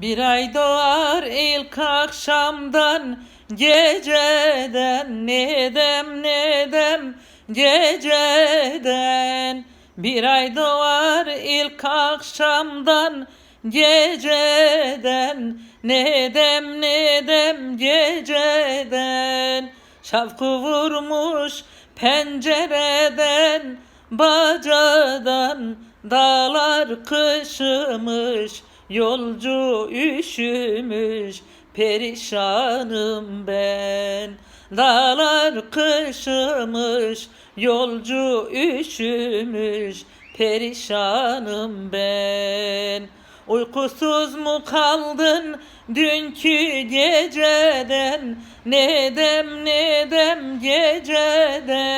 Bir ay doğar ilk akşamdan geceden nedem nedem geceden. Bir ay doğar ilk akşamdan geceden nedem nedem geceden. Şavkı vurmuş pencereden bacadan Dağlar kışımış Yolcu üşümüş perişanım ben. Dağlar kışımış Yolcu üşümüş perişanım ben. Uykusuz mu kaldın dünkü geceden? Nedem nedem geceden?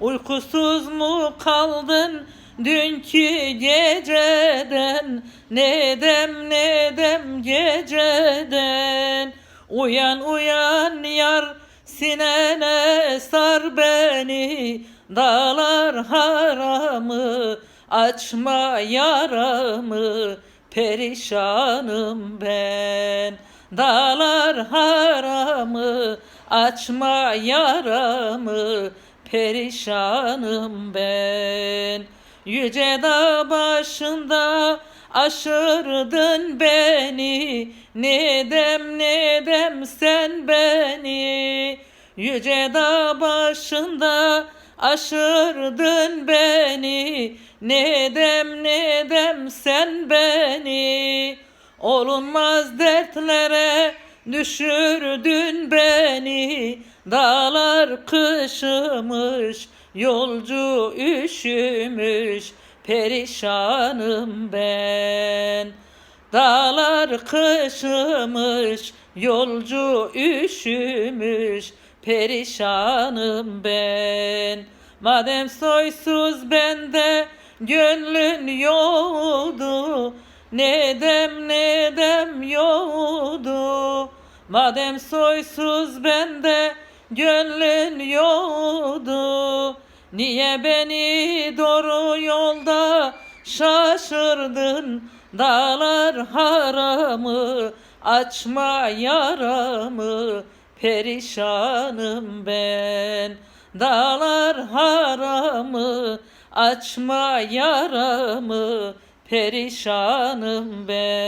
Uykusuz mu kaldın dünkü geceden Nedem nedem geceden. Uyan uyan yar sinene sar beni Dağlar haramı açma yaramı Perişanım ben. Dağlar haramı açma yaramı Perişanım ben Yüce dağ başında aşırdın beni. Nedem nedem sen beni. Yüce dağ başında aşırdın beni. Nedem nedem sen beni. Olunmaz dertlere düşürdün beni. Dağlar kışımış Yolcu üşümüş perişanım ben. Dağlar kışımış Yolcu üşümüş perişanım ben. Madem soysuz bende gönlün yoktu Nedem nedem yoktu Madem soysuz bende gönlün yoktu Niye beni doğru yolda şaşırdın? Dağlar haramı açma yaramı Perişanım ben. Dağlar haramı açma yaramı Perişanım ben